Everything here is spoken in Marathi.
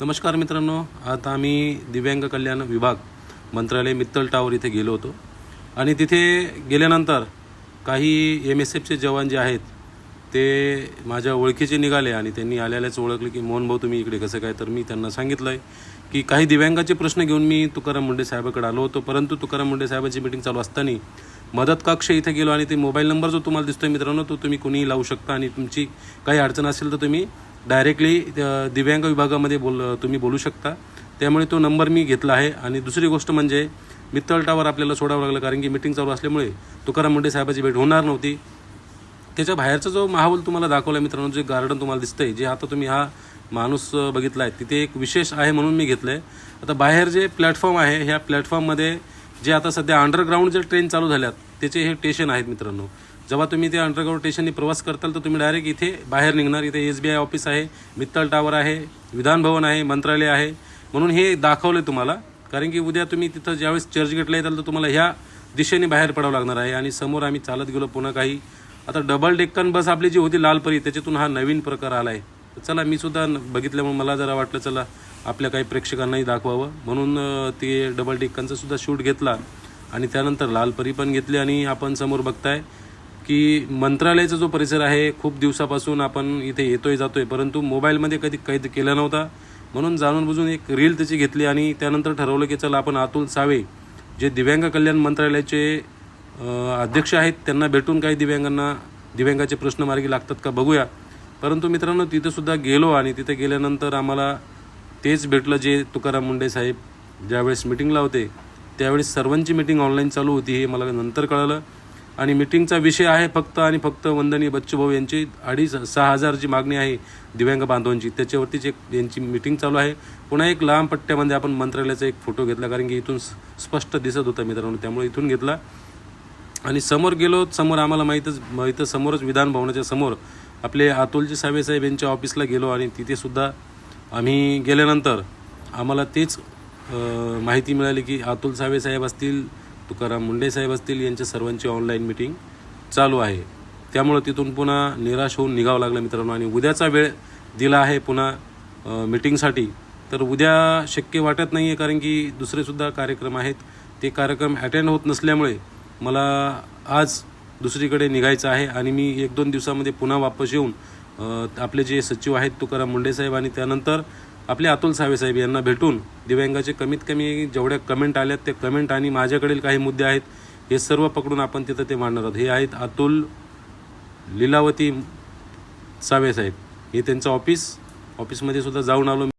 नमस्कार मित्रांनो आता आम्ही दिव्यांग कल्याण विभाग मंत्रालय मित्तल टावर इथे गेलो होतो. आणि तिथे गेल्यानंतर काही एम एस एफचे जवान जे आहेत ते माझ्या ओळखीचे निघाले आणि त्यांनी आल्यालाच ओळखले की मोहन भाऊ तुम्ही इकडे कसं काय? तर मी त्यांना सांगितलं आहे की काही दिव्यांगाचे प्रश्न घेऊन मी तुकाराम मुंडे साहेबाकडे आलो होतो. परंतु तुकाराम मुंडे साहेबांची मिटिंग चालू असताना मदत कक्ष इथे गेलो आणि ते मोबाईल नंबर जो तुम्हाला दिसतोय मित्रांनो तो तुम्ही कुणीही लावू शकता आणि तुमची काही अडचण असेल तर तुम्ही डायरेक्टली दिव्यांग विभागामध्ये बोल तुम्ही बोलू शकता. त्यामुळे तो नंबर मी घेतला आहे. आणि दुसरी गोष्ट म्हणजे मित्तळटावर आपल्याला सोडावं लागलं कारण की मिटिंग चालू असल्यामुळे तुकाराम मुंडे साहेबाची भेट होणार नव्हती. त्याच्या बाहेरचा जो माहोल तुम्हाला दाखवला मित्रांनो जे गार्डन तुम्हाला दिसतंय जे आता तुम्ही हा माणूस बघितला आहे तिथे एक विशेष आहे म्हणून मी घेतलं आहे आता बाहेर जे प्लॅटफॉर्म आहे ह्या प्लॅटफॉर्ममध्ये जे आता सध्या अंडरग्राऊंड जे ट्रेन चालू झाल्यात त्याचे हे स्टेशन आहेत मित्रांनो. जेव्हा तुम्ही ते अंडरग्राऊंड स्टेशनने प्रवास करताल तर तुम्ही डायरेक्ट इथे बाहेर निघणार. इथे एस बी आय ऑफिस आहे मित्तल टावर आहे विधान भवन आहे मंत्रालय आहे. म्हणून हे दाखवलं तुम्हाला. कारण की उद्या तुम्ही तिथं ज्यावेळेस चर्चगेटला येताल तर तुम्हाला ह्या दिशेने बाहेर पडावं लागणार आहे. आणि समोर आम्ही चालत गेलो पुन्हा काही. आता डबल डेक्कन बस आपली जी होती लालपरी त्याच्यातून हा नवीन प्रकार आला आहे चला मी सुद्धा बघितल्यामुळे मला जरा वाटलं चला आपल्या काही प्रेक्षकांनाही दाखवावं. म्हणून ते डबल डेक्कनचा सुद्धा शूट घेतला. आणि त्यानंतर लालपरी पण घेतली आणि आपण समोर बघताय. की मंत्रालयाचा जो परिसर आहे खूप दिवसापासून आपण इथे येतोय जातोय परंतु मोबाईलमध्ये कधी कैद केला नव्हता. म्हणून जाणून बुजून एक रील त्याची घेतली आणि त्यानंतर ठरवलं की चला आपण अतुल सावे जे दिव्यांग कल्याण मंत्रालयाचे अध्यक्ष आहेत त्यांना भेटून काही दिव्यांगांना दिव्यांगाचे प्रश्न मार्गी लागतात का बघूया. परंतु मित्रांनो तिथंसुद्धा गेलो आणि तिथे गेल्यानंतर आम्हाला तेच भेटलं जे तुकाराम मुंडे साहेब ज्यावेळेस मिटिंगला होते त्यावेळेस सर्वांची मिटिंग ऑनलाईन चालू होती हे मला नंतर कळालं. आणि मिटिंगचा विषय आहे फक्त आणि फक्त वंदनीय बच्चूभाऊ यांची. अडीच सहा हजारची मागणी आहे दिव्यांग बांधवांची. त्याच्यावरतीच एक यांची मिटिंग चालू आहे. पुन्हा एक लांब पट्ट्यामध्ये आपण मंत्रालयाचा एक फोटो घेतला कारण की इथून स्पष्ट दिसत होता मित्रांनो त्यामुळे इथून घेतला. आणि समोर गेलो समोर आम्हाला माहीतच इथं समोरच विधान भवनाच्या समोर आपले अतुलजी सावेसाहेब यांच्या ऑफिसला गेलो आणि तिथेसुद्धा आम्ही गेल्यानंतर आम्हाला तेच माहिती मिळाली की अतुल सावेसाहेब असतील तुकाराम मुंडे साहेब असतील यांच्या सर्वांची ऑनलाईन मिटिंग चालू आहे. त्यामुळं तिथून पुन्हा निराश होऊन निघावं लागलं मित्रांनो. आणि उद्याचा वेळ दिला आहे पुन्हा मिटिंगसाठी तर उद्या शक्य वाटत नाही आहे कारण की दुसरेसुद्धा कार्यक्रम आहेत. ते कार्यक्रम अटेंड होत नसल्यामुळे मला आज दुसरीकडे निघायचं आहे. आणि मी एक दोन दिवसामध्ये पुन्हा वापस येऊन आपले जे सचिव आहेत तुकाराम मुंडे साहेब आणि त्यानंतर आपले अतुल सावेसाहेब यांना भेटून दिव्यांगाचे कमीत कमी जेवढ्या कमेंट आल्यात ते कमेंट आणि माझ्याकडील काही मुद्दे आहेत हे सर्व पकडून आपण तिथं ते मांडणार आहोत. हे आहेत अतुल लीलावती सावेसाहेब हे त्यांचं ऑफिस ऑफिसमध्ये सुद्धा जाऊन आलो.